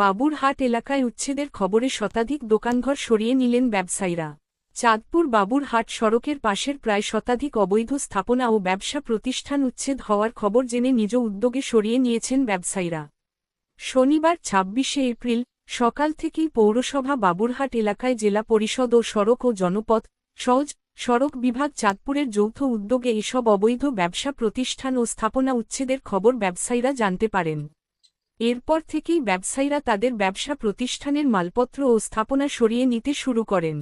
বাবুরহাট এলাকায় উচ্ছেদের খবরে শতাধিক দোকানঘর সরিয়ে নিলেন ব্যবসায়ীরা। চাঁদপুর বাবুরহাট সড়কের পাশের প্রায় শতাধিক অবৈধ স্থাপনা ও ব্যবসা প্রতিষ্ঠান উচ্ছেদ হওয়ার খবর জেনে নিজ উদ্যোগে সরিয়ে নিয়েছেন ব্যবসায়ীরা। শনিবার ছাব্বিশে এপ্রিল, সকাল থেকেই পৌরসভা বাবুরহাট এলাকায় জেলা পরিষদ ও সড়ক ও জনপথ, সহজ, সড়ক বিভাগ চাঁদপুরের যৌথ উদ্যোগে এসব অবৈধ ব্যবসা প্রতিষ্ঠান ও স্থাপনা উচ্ছেদের খবর ব্যবসায়ীরা জানতে পারেন। এরপর থেকেই ব্যবসায়ীরা তাদের ব্যবসা প্রতিষ্ঠানের মালপত্র ও স্থাপনা সরিয়ে নিতে শুরু করেন।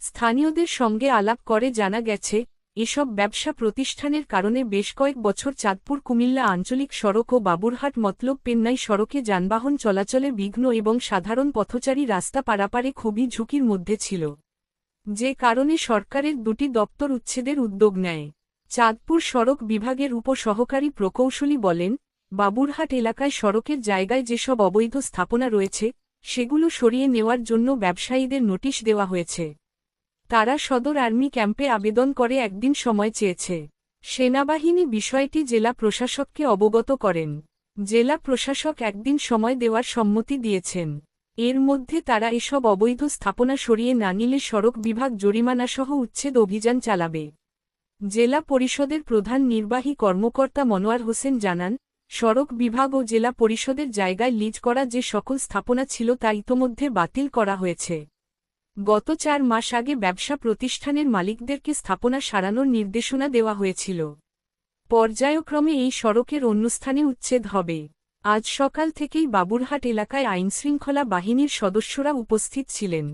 স্থানীয়দের সঙ্গে আলাপ করে জানা গেছে, এসব ব্যবসা প্রতিষ্ঠানের কারণে বেশ কয়েক বছর চাঁদপুর, কুমিল্লা আঞ্চলিক সড়ক ও বাবুরহাট মতলব পেন্নাই সড়কে যানবাহন চলাচলে বিঘ্ন এবং সাধারণ পথচারী রাস্তা পারাপারে খুবই ঝুঁকির মধ্যে ছিল। যে কারণে সরকারের দুটি দপ্তর উচ্ছেদের উদ্যোগ নেয়। চাঁদপুর সড়ক বিভাগের উপসহকারী প্রকৌশলী বলেন বাবুরহাট এলাকায় সড়কের জায়গায় যেসব অবৈধ স্থাপনা রয়েছে, সেগুলো সরিয়ে নেওয়ার জন্য ব্যবসায়ীদের নোটিশ দেওয়া হয়েছে। তারা সদর আর্মি ক্যাম্পে আবেদন করে একদিন সময় চেয়েছে। সেনাবাহিনী বিষয়টি জেলা প্রশাসককে অবগত করেন। জেলা প্রশাসক একদিন সময় দেওয়ার সম্মতি দিয়েছেন। এর মধ্যে তারা এসব অবৈধ স্থাপনা সরিয়ে না নিলে সড়ক বিভাগ জরিমানাসহ উচ্ছেদ অভিযান চালাবে। জেলা পরিষদের প্রধান নির্বাহী কর্মকর্তা মনোয়ার হোসেন জানান সড়ক বিভাগ ও জেলা পরিষদের জায়গায় লিজ করা যে সকল স্থাপনা ছিল তা ইতোমধ্যে বাতিল করা হয়েছে। গত চার মাস আগে ব্যবসা প্রতিষ্ঠানের মালিকদেরকে স্থাপনা সারানোর নির্দেশনা দেওয়া হয়েছিল। পর্যায়ক্রমে এই সড়কের অন্য স্থানে উচ্ছেদ হবে। আজ সকাল থেকেই বাবুরহাট এলাকায় আইনশৃঙ্খলা বাহিনীর সদস্যরা উপস্থিত ছিলেন।